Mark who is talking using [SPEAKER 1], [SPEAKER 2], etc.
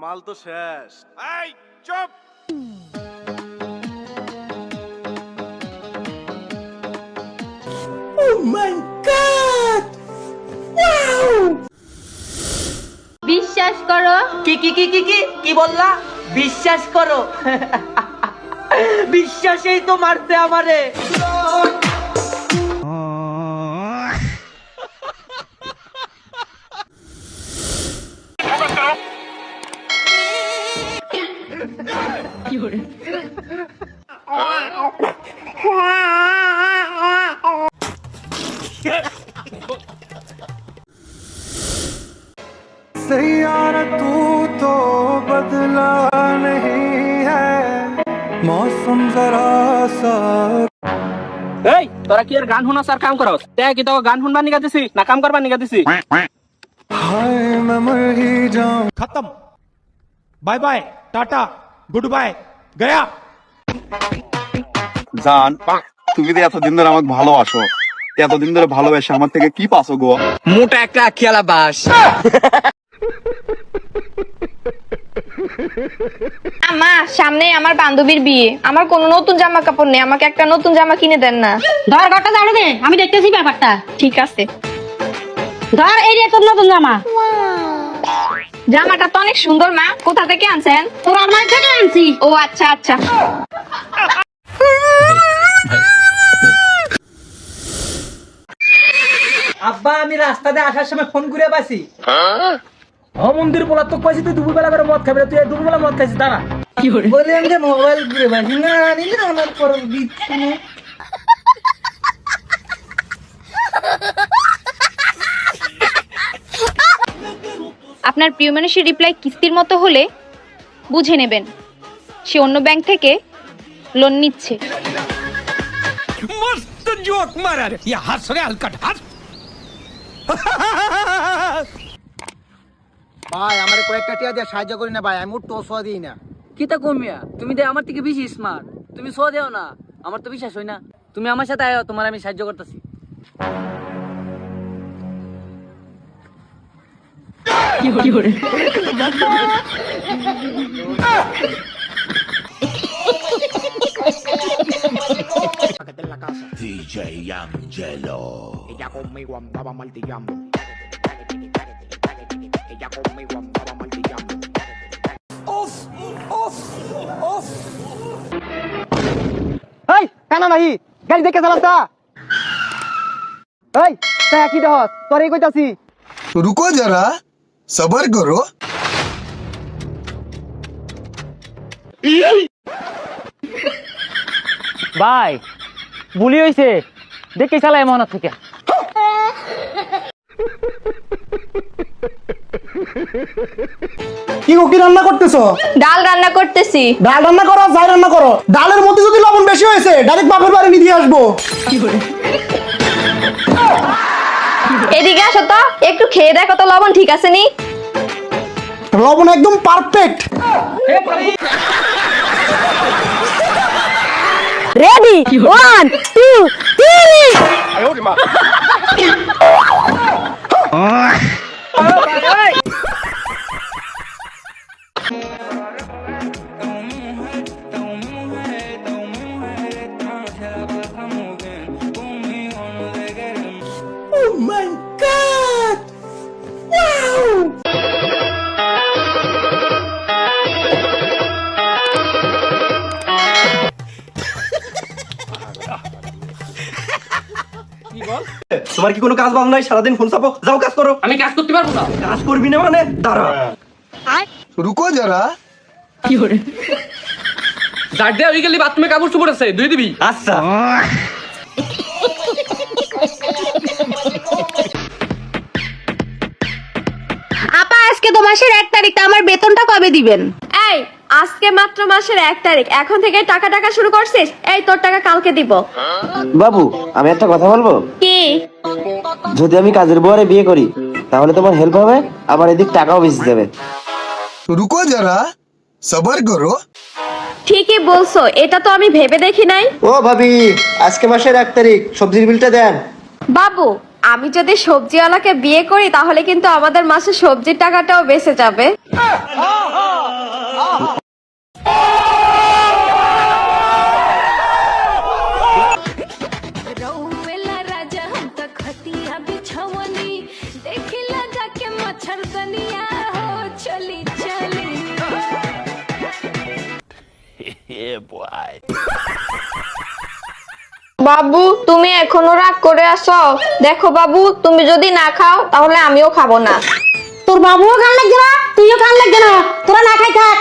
[SPEAKER 1] মাল তো শেষ।
[SPEAKER 2] এই চুপ!
[SPEAKER 3] মাই গড ওয়াও বিশ্বাস করো।
[SPEAKER 4] কি কি কি কি কি কি বললা? বিশ্বাস করো। বিশ্বাসেই তো মারতে আমারে।
[SPEAKER 5] सैयारा तू तो बदला नहीं है मौसम जरा सा
[SPEAKER 6] এই তোরা কি আর গান শুনা স্যার কাম করস তে কি তো গান শুনবার নিগা দিছি না কাম করবার নিগা দিছি
[SPEAKER 5] हाय मैं मर ही जाऊं
[SPEAKER 2] খতম bye bye tata good bye Gaya.
[SPEAKER 7] জান তুমি তো এতদিন ধরে আমাকে ভালোবাসো এতদিন ধরে ভালোবাসে আমার থেকে কি পাসো গো?
[SPEAKER 4] মোটা একটা খেলা বাস।
[SPEAKER 3] মা সামনে আমার বান্ধবীর বিয়ে। আমার কোনো নতুন জামা কাপড় নেই আমাকে একটা নতুন জামা কিনে দেন না।
[SPEAKER 8] ধর ঘরটা ঝাড়ু দে আমি দেখতেছি ব্যাপারটা।
[SPEAKER 3] ঠিক আছে।
[SPEAKER 8] ধর এই তোর নতুন জামা।
[SPEAKER 3] জামাটা তো অনেক সুন্দর মা। কোথা থেকে আনছেন?
[SPEAKER 8] তোর আলমারি থেকে আনছি।
[SPEAKER 3] ও আচ্ছা আচ্ছা।
[SPEAKER 4] আব্বা আমি রাস্তাতে আসার সময় ফোন করে পাইছি।
[SPEAKER 6] হ মন্দির বলা তো কইছি তুই দুপুরবেলা করে মদ খাবি তুই দুপুরবেলা মদ খাইছিস দাঁড়া।
[SPEAKER 4] বলে আমি মোবাইল ঘুরে পাইছি। না নিলে আমার পর দিচ্ছি
[SPEAKER 3] আপনার প্রিয় মানুষের রিপ্লাই কিস্তির মতো হলে বুঝে নেবেন। সে অন্য ব্যাংক থেকে লোন নিচ্ছে।
[SPEAKER 2] ইয়া
[SPEAKER 4] ভাই আমার কয়েকটা টিয়া দিয়ে সাহায্য করি না ভাই আমি তো সোয়া দিই না।
[SPEAKER 9] কিতা কমিয়া তুমি দে আমার থেকে বেশি স্মার্ট তুমি শো দেও না আমার তো বিশ্বাস হয় না। তুমি আমার সাথে আয়ো তোমার আমি সাহায্য করতেছি। DJ Angelo.
[SPEAKER 2] Ella conmigo andaba martillando. Ella conmigo andaba martillando. Off, off, off.
[SPEAKER 4] এই কানা নাহি গাড়ি দেখে চালাসা এই তাই কি দহস তোরে কইতাছি
[SPEAKER 5] রুকো জরা সবর করো
[SPEAKER 9] ভাই বুলি হইছে দেখি চালাই মহানা থেকে।
[SPEAKER 10] কি গো, কি রান্না করতেছো?
[SPEAKER 3] ডাল রান্না করতেছি।
[SPEAKER 10] ডাল রান্না করো আর রান্না করো। ডালের মধ্যে যদি লবণ বেশি হয়েছে ডাইরেক্ট বাপের বাড়ি নিয়ে দিয়ে আসব
[SPEAKER 3] এদিকে আসো তো একটু খেয়ে দেখো তো লবণ ঠিক আছে নি?
[SPEAKER 10] লবণ একদম perfect
[SPEAKER 8] ready one two three
[SPEAKER 7] তোমার কি কোনো কাজ বাজ নাই? সারাদিন ফোন চাপো। যাও কাজ করো।
[SPEAKER 6] আমি কাজ করতে পারব না।
[SPEAKER 7] কাজ করবি না মানে? দাঁড়া।
[SPEAKER 5] রুকো
[SPEAKER 6] যারা। কি করে জার দেয়া হয়ে গেলি বাথরুমে কাপড় চুপড় আছে ধুয়ে দিবি।
[SPEAKER 7] আচ্ছা।
[SPEAKER 8] আপা আজকে তো মাসের এক তারিখটা আমার বেতনটা কবে দিবেন?
[SPEAKER 3] আজকে মাত্র মাসের এক তারিখ। এখন থেকে টাকা টাকা শুরু করছিস? এই তোর টাকা কালকে দিব।
[SPEAKER 4] বাবু আমি একটা কথা বলব?
[SPEAKER 3] কি?
[SPEAKER 4] যদি আমি কাজের বরে বিয়ে করি তাহলে তোমার হেল্প হবে আবার এদিক টাকাও বেশি দেবে।
[SPEAKER 5] রুকো যারা সবার করো।
[SPEAKER 3] ঠিকই বলছো এটা তো আমি ভেবে দেখি নাই।
[SPEAKER 4] ও ভাবি আজকে মাসের এক তারিখ সবজির বিলটা দেন।
[SPEAKER 3] বাবু
[SPEAKER 8] আমি যদি সবজিওয়ালাকে বিয়ে করি তাহলে কিন্তু আমাদের মাসে সবজির টাকাটাও বেঁচে যাবে। হ্যাঁ, হ্যাঁ, হ্যাঁ। বাবু তুমি এখনও রাগ করে আসো দেখো বাবু তুমি যদি না খাও তাহলে আমিও খাব না।
[SPEAKER 11] তোর বাবুও খান লাগবে না তুইও খান লাগবে না। তোরা না খাই থাক।